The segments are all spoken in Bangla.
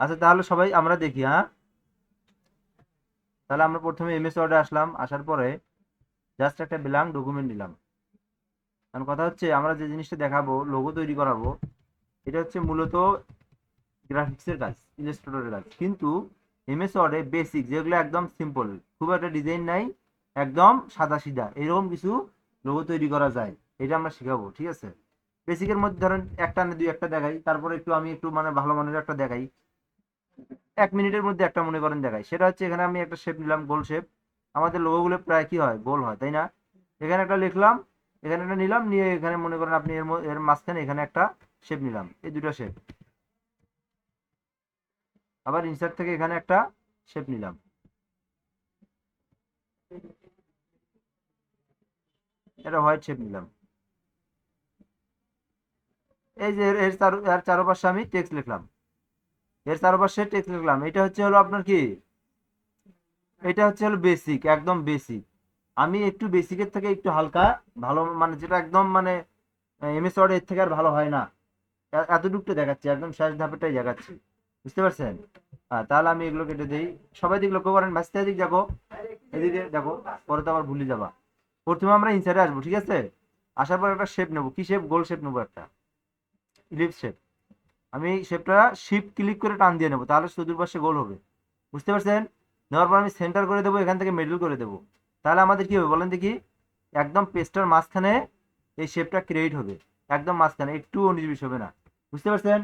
আচ্ছা তাহলে সবাই আমরা দেখি হ্যাঁ? তাহলে আমরা প্রথমে এমএস ওয়ার্ডে আসলাম, আসার পরে জাস্ট একটা ব্ল্যাঙ্ক ডকুমেন্ট নিলাম। কারণ কথা হচ্ছে, আমরা যে জিনিসটা দেখাবো লোগো তৈরি করাবো, এটা হচ্ছে মূলত গ্রাফিক্সের কাজ ইলাস্ট্রেটরের কাজ। কিন্তু এমএস ওয়ার্ডে বেসিক যেগুলো একদম সিম্পল খুব একটা ডিজাইন নাই, একদম সাদা সিধা, এরকম কিছু লোগো তৈরি করা যায়, এটা আমরা শেখাবো, ঠিক আছে? বেসিকের মধ্যে ধরেন একটা না দুই একটা দেখাই, তারপরে একটু আমি একটু মানে ভালো মানের একটা দেখাই। এক মিনিটের মধ্যে একটা মনে করেন দেখাই। সেটা হচ্ছে এখানে আমি একটা শেপ নিলাম গোল শেপ আমাদের লোগোগুলো প্রায় কি হয়? গোল হয়, তাই না? এখানে একটা লিখলাম, এখানে একটা নিলাম, নিয়ে এখানে মনে করেন আপনি এর এর মাঝখানে এখানে একটা শেপ নিলাম, এই দুটো শেপ আবার ইনসার্ট থেকে এখানে একটা শেপ নিলাম। এটা হোয়াইট শেপ নিলাম। এই যে এর চারপাশে আমি টেক্সট লিখলাম। এর চারপাশে টেক্সট লিখলাম। এটা হচ্ছে হলো আপনার কি? এটা হচ্ছে হলো বেসিক একদম বেসিক আমি একটু বেসিকের থেকে একটু হালকা, ভালো মানে যেটা একদম মানে এমএস ওয়ার্ড এর থেকে আর ভালো হয় না। এতটুকুটা দেখাচ্ছি, একদম শেষ ধাপেরটাই দেখাচ্ছি। বুঝতে পারছেন? হ্যাঁ তাহলে আমি এগুলো কেটে দিই। সবাই দিক লক্ষ্য করেন ভাসতে দিক দেখো, এদিকে দেখো, পরে তো আবার ভুলে যাবা। প্রথমে আমরা ইনসাইডে আসব, ঠিক আছে? আসার পর একটা শেপ নেব। কি শেপ গোল শেপ নেব একটা। ইলিপস শেপ আমি শেপটা শিপ ক্লিক করে টান দিয়ে নেব, তাহলে চতুর্পাশে গোল হবে। বুঝতে পারছেন? নেওয়ার পর আমি সেন্টার করে দেবো, এখান থেকে মিডল করে দেবো। তাহলে আমাদের কি হবে বলেন দেখি? একদম পেস্টার মাঝখানে এই শেপটা ক্রিয়েট হবে। একদম মাঝখানে, একটু উনিশ হবে না। বুঝতে পারছেন?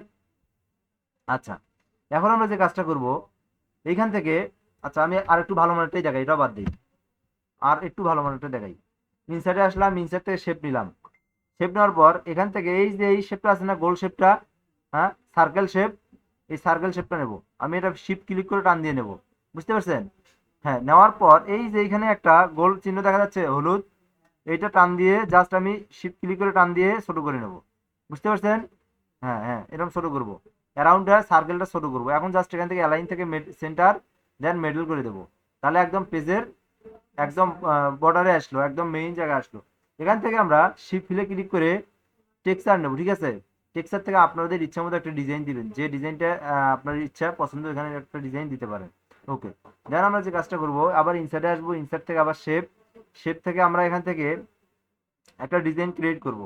আচ্ছা এখন আমরা যে কাজটা করব, এইখান থেকে আচ্ছা আমি আর একটু ভালো মানেরটাই দেখাই, এটা বাদ দিই। আর একটু ভালো মানেরটা দেখাই। ইনসাইডে আসলাম ইনসাইড থেকে শেপ নিলাম। শেপ নেওয়ার পর এখান থেকে এই যে এই শেপটা আছে না গোল শেপটা হ্যাঁ সার্কেল শেপ এই সার্কেল শেপটা নেব। আমি এটা শিপ ক্লিক করে টান দিয়ে নেব। বুঝতে পারছেন? হ্যাঁ নেওয়ার পর এই যে এখানে একটা গোল চিহ্ন দেখা যাচ্ছে, হলুদ, এইটা টান দিয়ে জাস্ট আমি শিপ ক্লিক করে টান দিয়ে ছোট করে নেব। বুঝতে পারছেন? হ্যাঁ হ্যাঁ এরকম ছোট করব। অ্যারাউন্ডটা সার্কেলটা ছোট করব। এখন জাস্ট এখান থেকে অ্যালাইন থেকে সেন্টার দেন মেডেল করে দেবো। তাহলে একদম পেজের একদম বর্ডারে আসলো, একদম মেইন জায়গায় আসলো। এখান থেকে আমরা শিপ ফিলে ক্লিক করে টেক্সচার নেব, ঠিক আছে? টেক্সচার থেকে আপনাদের ইচ্ছা মতো একটা ডিজাইন দিবেন। যে ডিজাইনটা আপনার ইচ্ছা পছন্দ এখানে একটা ডিজাইন দিতে পারেন। ওকে, দেন আমরা যে কাজটা করব, আবার ইনসার্টে আসব ইনসার্ট থেকে আবার শেপ শেপ থেকে আমরা এখান থেকে একটা ডিজাইন ক্রিয়েট করব।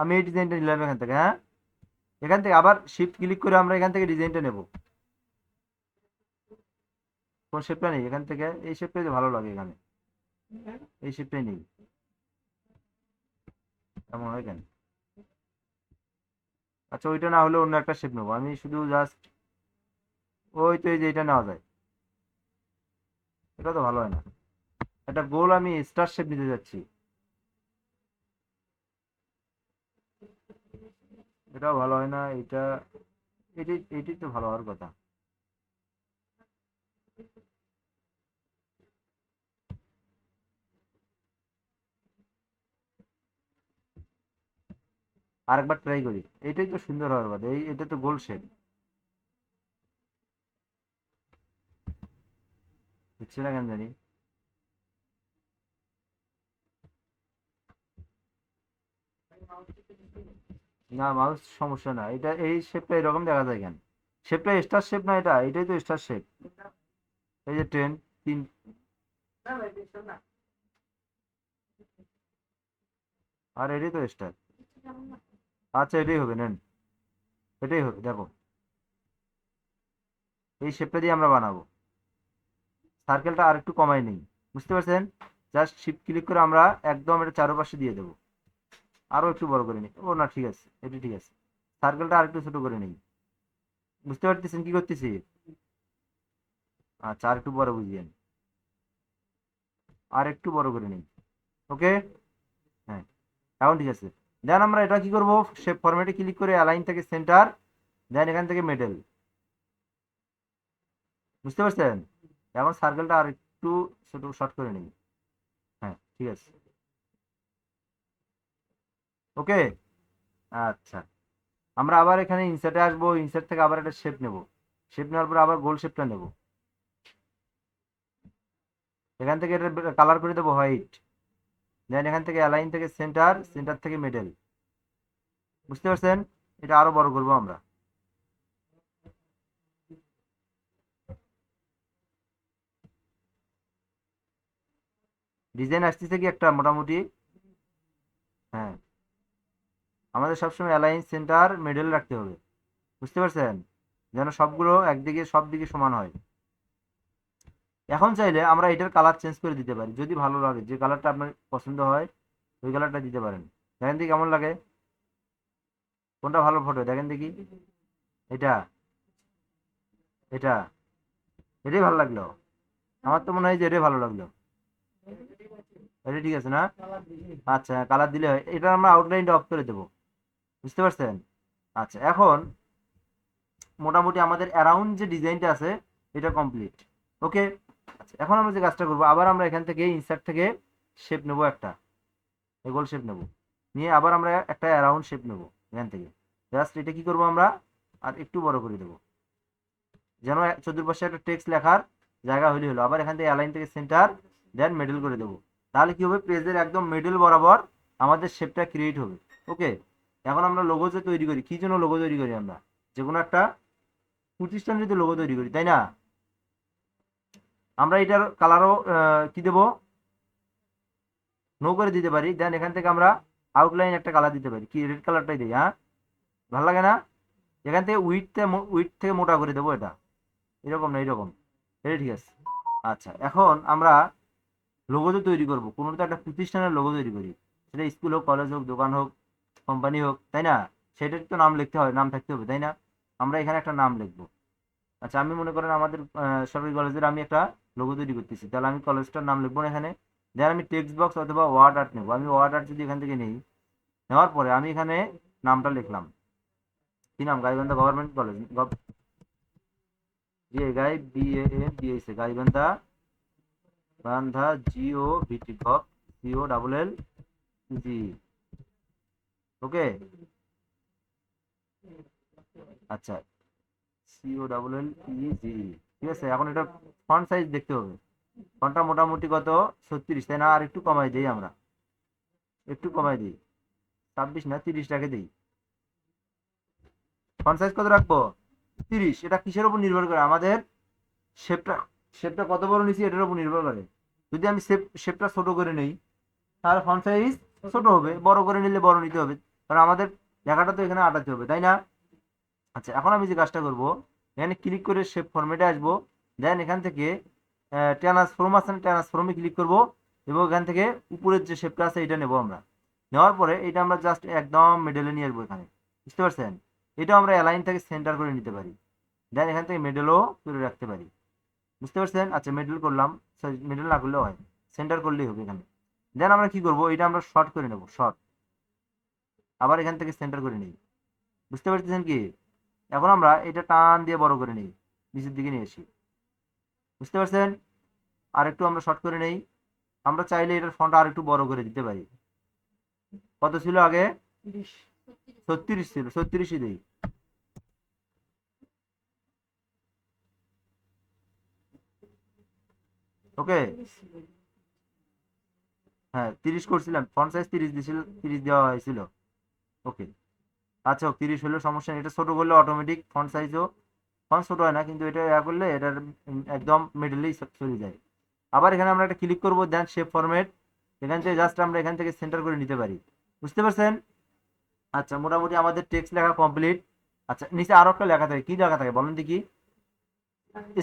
আমি এই ডিজাইনটা নিলাম এখান থেকে হ্যাঁ? এখান থেকে আবার শিফট ক্লিক করে আমরা এখান থেকে ডিজাইনটা নেব। কোন শেপটা নেই? এখান থেকে এই শেপটাই ভালো লাগে এখানে। এই শেপটাই নেই। এমন হয় কেন আচ্ছা ওইটা না হলে অন্য একটা শেপ নেব। আমি শুধু জাস্ট ওই তো এই যে এটা নেওয়া যায়। এটা তো ভালো হয় না। একটা গোল আমি স্টার শেপ নিতে যাচ্ছি। এটাও ভালো হয় না, এটা, এটি এটি তো ভালো হওয়ার কথা। আরেকবার ট্রাই করি। এটাই তো সুন্দর হওয়ার কথা, এই, এটা তো গোল শেপ হচ্ছে না কেন জানি? না মাউস সমস্যা না, এটা এই শেপটা এরকম দেখা যায় কেন? শেপটা স্টার শেপ না এটা? এটাই তো স্টার শেপ এই যে ট্রেন তিন। আর এটাই তো স্টার আচ্ছা এটাই হবে, নেন। এটাই হবে, দেখো। এই শেপটা দিয়ে আমরা বানাবো। সার্কেলটা আর একটু কমাই নেই, বুঝতে পারছেন? জাস্ট শিফট ক্লিক করে আমরা একদম এটা চারপাশে দিয়ে দেবো। আরও একটু বড় করে নিই। ও, না, ঠিক আছে, এটি ঠিক আছে। সার্কেলটা আর একটু ছোটো করে নিই। বুঝতে পারতেছেন কি করতেছি? আচ্ছা আর একটু বড় বুঝিয়েন আর একটু বড় করে নিই। ওকে হ্যাঁ এখন ঠিক আছে। দেন আমরা এটা কি করব? শেপ ফরম্যাটে ক্লিক করে অ্যালাইন থেকে সেন্টার দেন এখান থেকে মেডেল বুঝতে পারছেন? এখন সার্কেলটা আর একটু ছোট শর্ট করে নিই। হ্যাঁ ঠিক আছে। ওকে আচ্ছা। আমরা আবার এখানে ইনসার্টে আসব ইনসার্ট থেকে আবার একটা শেপ নেব। শেপ নেওয়ার পর আবার গোল শেপটা নেব। এখান থেকে এটা কালার করে দেবো হোয়াইট দেন এখান থেকে অ্যালাইন থেকে সেন্টার সেন্টার থেকে মিডেল বুঝতে পারছেন? এটা আরও বড় করব আমরা। ডিজাইন আসতেছে কি একটা মোটামুটি? হ্যাঁ। আমাদের সবসময় অ্যালাইন সেন্টার মিডেল রাখতে হবে। বুঝতে পারছেন? যেন সবগুলো একদিকে সব দিকে সমান হয়। এখন চাইলে আমরা এটার কালার চেঞ্জ করে দিতে পারি। যদি ভালো লাগে, যে কালারটা আপনার পছন্দ হয়, ওই কালারটা দিতে পারেন। দেখেন দেখি কেমন লাগে। কোনটা ভালো ফটো দেখেন দেখি। এটা। এটা। এটাই ভালো লাগল। আমার তো মনে হয় যে এটাই ভালো লাগল। এটা ঠিক আছে না? আচ্ছা কালার দিলে হয়। এটা আমরা আউটলাইনটা অফ করে দেবো। বুঝতে পারছেন? আচ্ছা এখন মোটামুটি আমাদের অ্যারাউন্ড যে ডিজাইনটা আছে, এটা কমপ্লিট ওকে এখন আমরা যে কাজটা করব, আবার আমরা এখান থেকে ইনসার্ট থেকে শেপ নেব একটা। এগোল শেপ নেব। নিয়ে আবার আমরা একটা অ্যারাউন্ড শেপ নেব এখান থেকে। জাস্ট এটা কি করব আমরা? আর একটু বড় করে দেবো। যেন চতুর্পাশে একটা টেক্সট লেখার জায়গা হলে হলো। আবার এখান থেকে অ্যালাইন থেকে সেন্টার দেন মেডেল করে দেবো। তাহলে কি হবে? পেজের একদম মিডল বরাবর আমাদের শেপটা ক্রিয়েট হবে। ওকে এখন আমরা লোগো যে তৈরি করি, কি জন্য লোগো তৈরি করি আমরা? যে কোনো একটা প্রতিষ্ঠান যদি লোগো তৈরি করি, তাই না? আমরা এটার কালারও কি দেব? নো করে দিতে পারি। দেন এখান থেকে আমরা আউটলাইন একটা কালার দিতে পারি। কি রেড কালারটাই দিই হ্যাঁ? ভালো লাগে না? এখান থেকে উইথ উইথ থেকে মোটা করে দেবো এটা। এরকম না, এরকম। এটা ঠিক আছে। আচ্ছা এখন আমরা লোগো তো তৈরি করব। কোনো তো একটা প্রতিষ্ঠানের লোগো তৈরি করি। সেটা স্কুল হোক কলেজ হোক, দোকান হোক কোম্পানি হোক, তাই না? সেটার তো নাম লিখতে হয়, নাম থাকতে হবে, তাই না? আমরা এখানে একটা নাম লিখব। আচ্ছা আমি মনে করেন আমাদের সরকারি কলেজের আমি একটা লোগো তৈরি করতেছি। তাহলে আমি কলেজটার নাম লিখব না এখানে। দেন আমি টেক্সট বক্স অথবা ওয়ার্ড আর্ট নেব। আমি ওয়ার্ড আর্ট যদি এখান থেকে নেই, নেওয়ার পরে আমি এখানে নামটা লিখলাম। কি নাম? Gaibandha government college. গাই বিএ এন বিএসএ গাইবান্ধা বান্ধা G O V T gov C O double L G okay আচ্ছা আছে, এখন এটা ফন্ট সাইজ দেখতে হবে। ফন্টটা মোটামুটি কত? ছত্রিশ, তাই না? আর একটু কমাই দিই আমরা। একটু কমাই দিই। ছাব্বিশ না, তিরিশ টাকা দিই। ফন্ট সাইজ কত রাখব? তিরিশ। এটা কিসের উপর নির্ভর করে? আমাদের শেপটা শেপটা কত বড় নিছি, এটার উপর নির্ভর করে। যদি আমি শেপ শেপটা ছোট করে নেই, তাহলে ফন্ট সাইজ ছোট হবে। বড় করে নিলে বড় নিতে হবে। কারণ আমাদের লেখাটা তো এখানে আটাতে হবে, তাই না? আচ্ছা এখন আমি যে কাজটা করব এখানে ক্লিক করে শেপ ফরম্যাটে আসব। দেন এখান থেকে ট্রান্সফর্ম আছে ট্রান্সফর্মে ক্লিক করব। এবং এখান থেকে উপরের যে শেপটা আছে, এটা নেব আমরা। নেওয়ার পরে এটা আমরা জাস্ট একদম মিডলে নিয়ে আসব এখানে। বুঝতে পারছেন? এটা আমরা অ্যালাইন থেকে সেন্টার করে নিতে পারি। দেন এখান থেকে মিডলও করে রাখতে পারি। বুঝতে পারছেন? আচ্ছা মিডল করলাম। মিডল না করলেও হয়। সেন্টার করলেই হবে এখানে। দেন আমরা কি করব? এটা আমরা শর্ট করে নেব শর্ট আবার এখান থেকে সেন্টার করে নিই। বুঝতে পারতেছেন কি? এখন আমরা এটা টান দিয়ে বড় করে নিই নিচের দিকে নিয়ে আসি। বুঝতে পারছেন? আর একটু আমরা শর্ট করে নেই। আমরা চাইলে এটার ফন্ট আর একটু বড় করে দিতে পারি। কত ছিল আগে? ছত্রিশ ছিল ছত্রিশই দিই। ওকে? হ্যাঁ তিরিশ করছিলাম। ফন্ট সাইজ তিরিশ দিয়েছিল তিরিশ দেওয়া হয়েছিল। ওকে। আচ্ছা হোক, তিরিশ হলেও সমস্যা নেই। এটা ছোটো করলে অটোমেটিক ফন্ট সাইজও ফন্ট ছোটো হয় না, কিন্তু এটা ইয়া করলে এটার একদম মিডলেই চলে যায়। আবার এখানে আমরা একটা ক্লিক করব দেন শেপ ফরম্যাট এখান থেকে জাস্ট আমরা এখান থেকে সেন্টার করে নিতে পারি। বুঝতে পারছেন? আচ্ছা মোটামুটি আমাদের টেক্সট লেখা কমপ্লিট আচ্ছা নিচে আরও একটা লেখা থাকে। কি লেখা থাকে বলেন দেখি?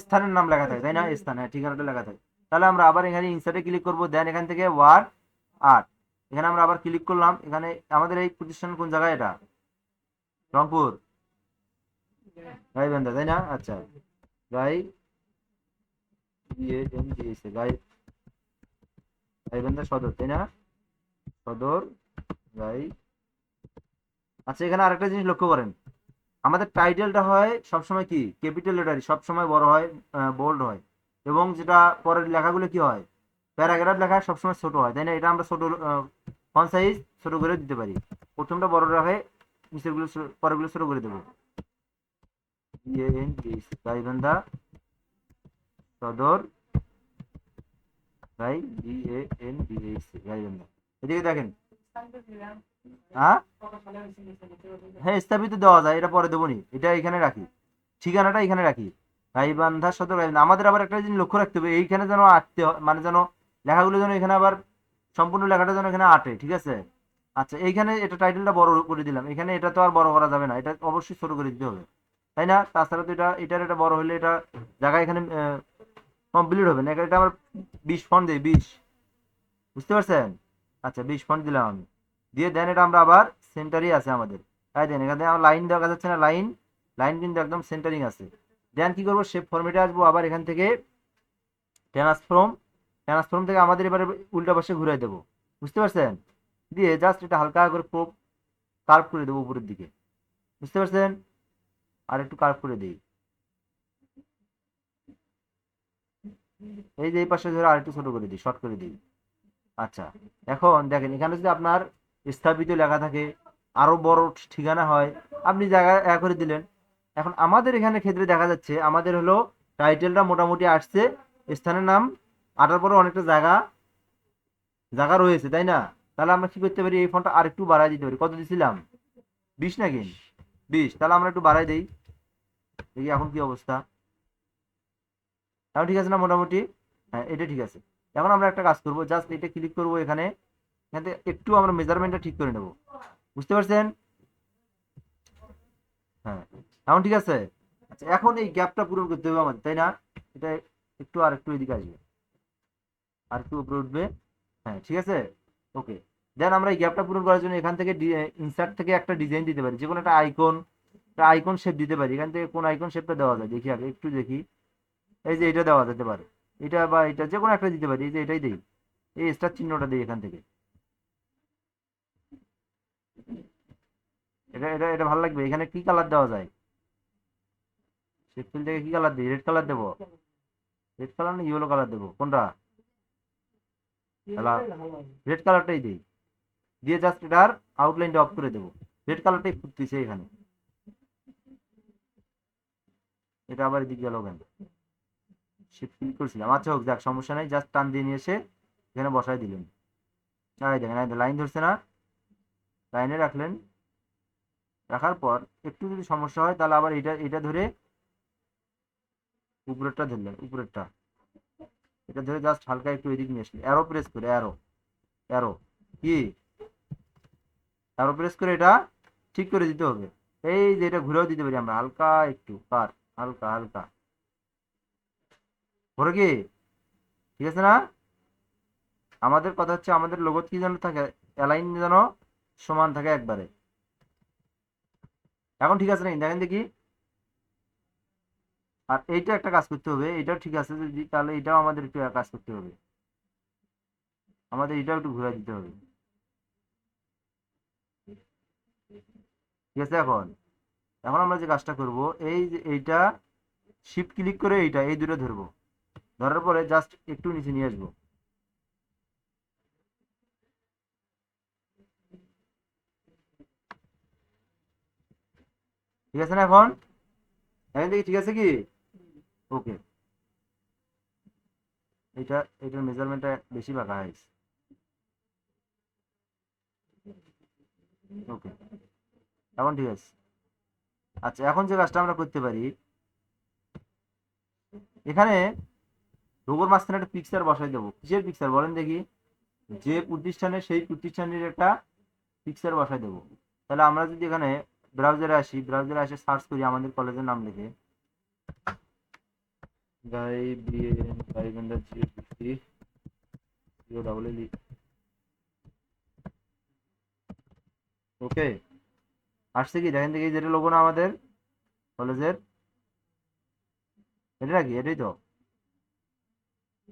স্থানের নাম লেখা থাকে, তাই না? স্থান হ্যাঁ ঠিকানাটা লেখা থাকে। তাহলে আমরা আবার এখানে ইনসার্টে ক্লিক করব দেন এখান থেকে ওয়ার্ড আর্ট এখানে আমরা আবার ক্লিক করলাম। এখানে আমাদের এই প্রতিষ্ঠান কোন জায়গায় এটা? রংপুর? গাইবান্ধা তাই না? আচ্ছা। গাই গাই গাইবান্ধা সদর, তাই না? সদর গাই আচ্ছা এখানে আরেকটা জিনিস লক্ষ্য করেন। আমাদের টাইটেলটা হয় সবসময় কি? ক্যাপিটাল লেটারই। সবসময় বড় হয় বোল্ড হয়। এবং যেটা পরের লেখাগুলো কি হয়? প্যারাগ্রাফ লেখা সবসময় ছোট হয়, তাই না? এটা আমরা ছোট ফন সাইজ ছোট করে দিতে পারি। প্রথমটা বড় রাখে নিচেরগুলো পরেরগুলো ছোট করে দেবো। গাইবান্ধা, সদর এদিকে দেখেন। হ্যাঁ স্থাপিত দেওয়া যায়, এটা পরে দেবো নি। এটা এখানে রাখি। ঠিকানাটা এখানে রাখি। গাইবান্ধা, সদর, গাইবান্ধা। আমাদের আবার একটা জিনিস লক্ষ্য রাখতে হবে, এইখানে যেন আটতে মানে যেন লেখাগুলো যেন এখানে আবার, সম্পূর্ণ লেখাটা যেন এখানে আটে, ঠিক আছে? আচ্ছা এইখানে এটা টাইটেলটা বড় করে দিলাম। এখানে এটা তো আর বড় করা যাবে না, এটা অবশ্যই ছোট করে দিতে হবে। তাই না? তাছাড়া তো এটা, এটার এটা বড় হলে এটা জায়গা এখানে কমপ্লিট হবে না। এটা আবার বিশ ফন্ট দেয়, বিশ। বুঝতে পারছেন? আচ্ছা বিশ ফন্ট দিলাম। আমি দিয়ে দেন এটা আমরা আবার সেন্টারই আছে আমাদের। তাই দেন, এখানে আমার লাইন দেখা যাচ্ছে না লাইন লাইন কিন্তু একদম সেন্টারিং আছে। দেন কি করব? শেপ ফর্মেটে আসব, আবার এখান থেকে ট্রান্সফর্ম ট্রান্সফর্ম থেকে আমাদের এবারে উল্টা পাশে ঘুরাই দেবো। বুঝতে পারছেন? দিয়ে জাস্ট এটা হালকা করে খুব কার্ভ করে দেবো উপরের দিকে। বুঝতে পারছেন? আর একটু কার্ভ করে দিই। এই যে এই পাশে ধরে আর একটু ছোট করে দিই শর্ট করে দিই। আচ্ছা এখন দেখেন, এখানে যদি আপনার স্থাপিত লেখা থাকে, আরও বড় ঠিকানা হয়, আপনি জায়গা এ করে দিলেন। এখন আমাদের এখানে ক্ষেত্রে দেখা যাচ্ছে, আমাদের হলো টাইটেলটা মোটামুটি আসছে, স্থানের নাম, আটার পরে অনেকটা জায়গা জায়গা রয়েছে, তাই না? তাহলে আমরা কি করতে পারি? এই ফোনটা আর একটু বাড়াই দিতে পারি। কত দিছিলাম? বিশ নাকি? বিশ। তাহলে আমরা একটু বাড়াই দিই। দেখি এখন কি অবস্থা। এখন ঠিক আছে না মোটামুটি? হ্যাঁ এটা ঠিক আছে। এখন আমরা একটা কাজ করব। জাস্ট এটা ক্লিক করব এখানে। এখান থেকে একটু আমরা মেজারমেন্টটা ঠিক করে নেব। বুঝতে পারছেন? হ্যাঁ। এখন ঠিক আছে? আচ্ছা এখন এই গ্যাপটা পূরণ করতে হবে আমাদের তাই না? এটা একটু আর একটু এদিকে আসবে। আর একটু উপরে উঠবে। হ্যাঁ ঠিক আছে? ওকে দেন আমরা এই গ্যাপটা পূরণ করার জন্য এখান থেকে ইনসার্ট থেকে একটা ডিজাইন দিতে পারি। যে কোনো একটা আইকন একটা আইকন শেপ দিতে পারি। এখান থেকে কোন আইকন শেপটা দেওয়া যায়? দেখি আগে একটু দেখি। এই যে এটা দেওয়া যেতে পারে। এটা বা এটা যে কোনো একটা দিতে পারি। এই যে এটাই দিই। এই স্টার চিহ্নটা দিই এখান থেকে। এটা এটা এটা ভালো লাগবে। এখানে কি কালার দেওয়া যায়? শেপ ফিল থেকে কি কালার দিই? রেড কালার দেবো। রেড কালার না ইয়েলো কালার দেবো? কোনটা? রেড কালারটাই দিই। দিয়ে জাস্ট এটার আউটলাইনটা অফ করে দেবো। রেড কালারটাই ফুটতেছে এখানে। এটা আবার এদিকে গেল কেন? করছিলাম। আচ্ছা হোক, যাক, সমস্যা নাই। জাস্ট টান দিয়ে নিয়ে এসে এখানে বসাই দিলেন। এই দেখেন লাইন ধরছে না? লাইনে রাখলেন। রাখার পর একটু যদি সমস্যা হয়, তাহলে আবার এটা এটা ধরে উপরেরটা ধরলেন, উপরেরটা। এটা ধরে জাস্ট হালকা একটু এদিক নিয়ে আসলেন। অ্যারো প্রেস করে অ্যারো অ্যারো কি? অ্যারো প্রেস করে এটা ঠিক করে দিতে হবে। এই যে এটা ঘুরেও দিতে পারি আমরা, হালকা একটু কার হালকা হালকা। পরে কি? ঠিক আছে না? আমাদের কথা হচ্ছে আমাদের লোগো কি যেন থাকে অ্যালাইন যেন সমান থাকে একবারে। এখন ঠিক আছে না? দেখেন দেখি। আর এইটা একটা কাজ করতে হবে, এটাও ঠিক আছে যদি, তাহলে এটাও আমাদের একটু কাজ করতে হবে। আমাদের এটাও একটু ঘুরে দিতে হবে। ঠিক আছে এখন? এখন আমরা যে কাজটা করব, এই এইটা শিফট ক্লিক করে এইটা, এই দুটো ধরবো। ধরার পরে জাস্ট একটু নিচে নিয়ে আসব। ঠিক আছে না এখন? এখন দেখি ঠিক আছে কি? ওকে এটা এটার মেজারমেন্টটা বেশি বাঁকা হয়েছে ওকে এখন ঠিক আছে। আচ্ছা এখন যে কাজটা আমরা করতে পারি, এখানে লোগোর মাঝখানে একটা পিকচার বসাই দেবো। কিসের পিকচার বলেন দেখি? যে প্রতিষ্ঠানে সেই প্রতিষ্ঠানের একটা পিকচার বসাই দেবো। তাহলে আমরা যদি এখানে ব্রাউজারে আসি ব্রাউজারে আসে সার্চ করি আমাদের কলেজের নাম লিখে। গাই বিএন ডাবল ওকে আসছে কি? দেখেন দেখি যেটা লোগো না আমাদের? কলেজের? এটা নাকি এটাই তো।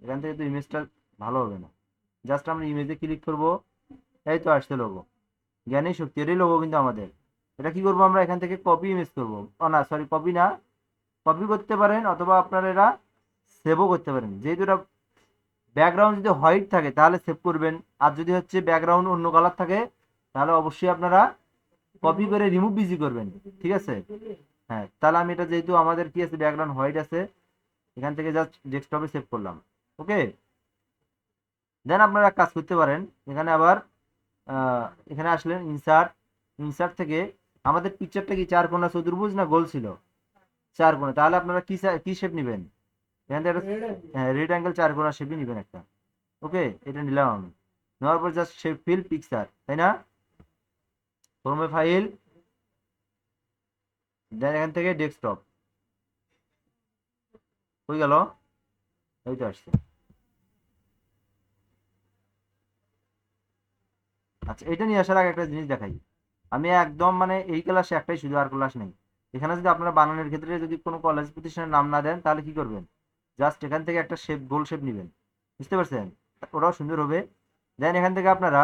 এখান থেকে তো ইমেজটা ভালো হবে না। জাস্ট আমরা ইমেজে ক্লিক করব, এই তো আসছে লোগো জ্ঞানী শক্তি, এটাই লোগো কিন্তু আমাদের। এটা কি করব আমরা? এখান থেকে কপি ইমেজ করব। ও না সরি কপি না। কপি করতে পারেন অথবা আপনারা এরা সেভও করতে পারেন। যেহেতু এটা ব্যাকগ্রাউন্ড যদি হোয়াইট থাকে, তাহলে সেভ করবেন। আর যদি হচ্ছে ব্যাকগ্রাউন্ড অন্য কালার থাকে, তাহলে অবশ্যই আপনারা কপি করে রিমুভ বিজি করবেন, ঠিক আছে? হ্যাঁ তাহলে আমি এটা যেহেতু আমাদের কি আছে ব্যাকগ্রাউন্ড হোয়াইট আছে, এখান থেকে জাস্ট ডেস্কটপে সেভ করলাম ওকে দেন আপনারা কাজ করতে পারেন, এখানে আবার এখানে আসলেন ইনসার্ট ইনসার্ট থেকে আমাদের পিকচারটা কি চার কোনা চতুর্ভুজ না গোল ছিল? চার কোনা তাহলে আপনারা কি কি শেপ নেবেন? এখান থেকে হ্যাঁ রেড অ্যাঙ্গেল চার কোনা শেপই নেবেন একটা ওকে এটা নিলাম আমি, নেওয়ার পর জাস্ট শেপ ফিল পিকচার তাই না? ফর্মে ফাইল দেন এখান থেকে ডেস্কটপ হয়ে গেল? এই তো আসছে। আচ্ছা এটা নিয়ে আসার আগে একটা জিনিস দেখাই। আমি একদম মানে এই ক্লাসে একটাই শুধু আর ক্লাস নেই। এখানে যদি আপনারা বানানোর ক্ষেত্রে যদি কোনো কলেজ প্রতিষ্ঠানের নাম না দেন, তাহলে কি করবেন? জাস্ট এখান থেকে একটা শেপ গোল শেপ নেবেন। বুঝতে পারছেন? ওটাও সুন্দর হবে। দেন এখান থেকে আপনারা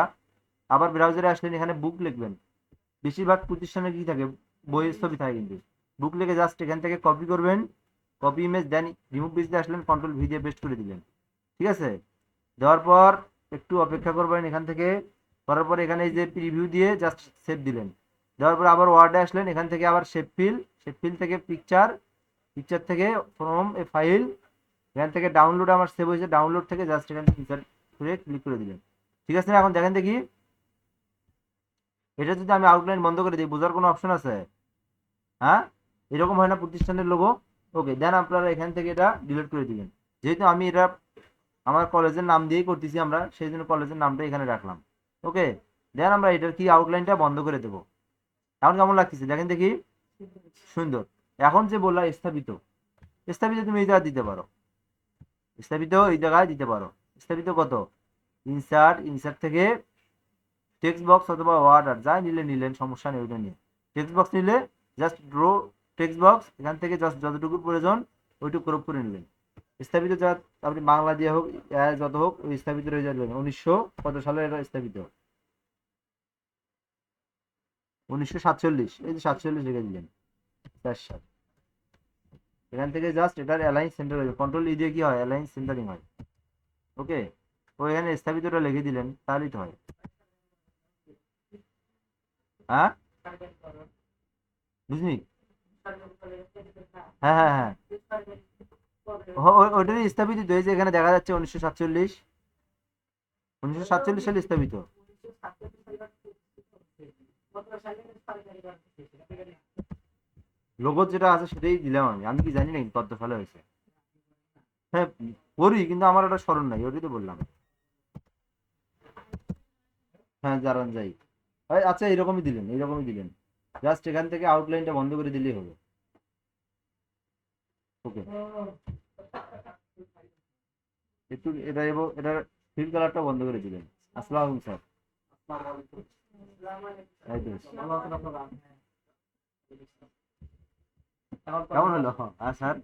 আবার ব্রাউজারে আসলেন, এখানে বুক লিখবেন। বেশিরভাগ প্রতিষ্ঠানে কি থাকে? বইয়ের ছবি থাকে কিন্তু। বুক লেগে জাস্ট এখান থেকে কপি করবেন কপি ইমেজ দেন রিমুভ পেজতে আসলেন কন্ট্রোল ভি দিয়ে পেস্ট করে দিলেন। ঠিক আছে? দেওয়ার পর একটু অপেক্ষা করবেন এখান থেকে। করার পর এখানে এই যে প্রিভিউ দিয়ে জাস্ট সেভ দিলেন। দেওয়ার পর আবার ওয়ার্ডে আসলেন এখান থেকে আবার শেপ ফিল শেপ ফিল থেকে পিকচার পিকচার থেকে ফ্রম এ ফাইল এখান থেকে ডাউনলোড আমার সেভ হয়েছে ডাউনলোড থেকে জাস্ট এখান থেকে ইনসার্ট করে ক্লিক করে দিলেন। ঠিক আছে? না এখন দেখেন দেখি এটা যদি আমি আউটলাইন বন্ধ করে দিই, বোঝার কোনো অপশন আছে? হ্যাঁ? এরকম হয় না প্রতিষ্ঠানের লোগো ওকে দেন আপনারা এখান থেকে এটা ডিলিট করে দিবেন। যেহেতু আমি এটা আমার কলেজের নাম দিয়েই করতেছি আমরা, সেই জন্য কলেজের নামটা এখানে রাখলাম। ওকে দেন আমরা এটার কি আউটলাইনটা বন্ধ করে দেবো? এখন কেমন লাগতেছে? দেখেন দেখি। সুন্দর। এখন যে বললা স্থাপিত। স্থাপিত তুমি এই দিতে পারো। স্থাপিত এই জায়গায় দিতে পারো। স্থাপিত কত? ইনসার্ট ইনসার্ট থেকে টেক্সট বক্স অথবা ওয়ার্ডার যাই নিলে নিলেন, সমস্যা নেই, ওইটা নিয়ে। টেক্সট বক্স নিলে জাস্ট ড্রো টেক্সট বক্স এখান থেকে জাস্ট যতটুকু প্রয়োজন, ওইটুকু ক্রপ করে নিলেন। স্থাপিত যা আপনি বাংলা দিয়ে হোক যত হোক, ওই স্থাপিত রয়ে যাবেন। উনিশশো কত সালে এটা স্থাপিত? উনিশশো সাতচল্লিশ, এই যে সাতচল্লিশ লিখে দিলেন। চার সাত। এখান থেকে জাস্ট এটার অ্যালাইন সেন্টার হয়ে কন্ট্রোল ই দিয়ে কি হয়? অ্যালাইন সেন্টারিং হয়। ওকে ও এখানে স্থাপিতটা লিখে দিলেন তাহলেই তো হয়। হ্যাঁ? বুঝলি? হ্যাঁ হ্যাঁ হ্যাঁ। ওটারই স্থাপিত যে এখানে দেখা যাচ্ছে উনিশশো সাতচল্লিশ। উনিশশো সাতচল্লিশ সালে স্থাপিত। লোগো যেটা আছে সেটাই দিলাম আমি। আমি কি জানি না কত সালে হয়েছে। হ্যাঁ করি কিন্তু আমার ওটা স্মরণ নাই, ওটাই তো বললাম। হ্যাঁ জারান যাই। আচ্ছা এরকমই দিলেন এইরকমই দিলেন জাস্ট এখান থেকে আউটলাইনটা বন্ধ করে দিলেই হবে। ওকে একটু এটা এবং এটার ফিল কালারটা বন্ধ করে দিলেন আসসালামু আলাইকুম, স্যার। কেমন হলো? হ্যাঁ স্যার।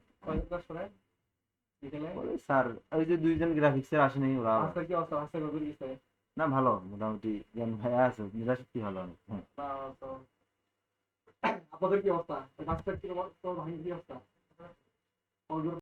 স্যার ওই যে দুইজন গ্রাফিক্সের আসেনি, ওরা। না, ভালো, মোটামুটি জ্ঞান ভাইয়া আছে নিরাশক্তি ভালো অনেক হ্যাঁ। আপনাদের কি অবস্থা? বাচ্চার কি অবস্থা? কি অবস্থা?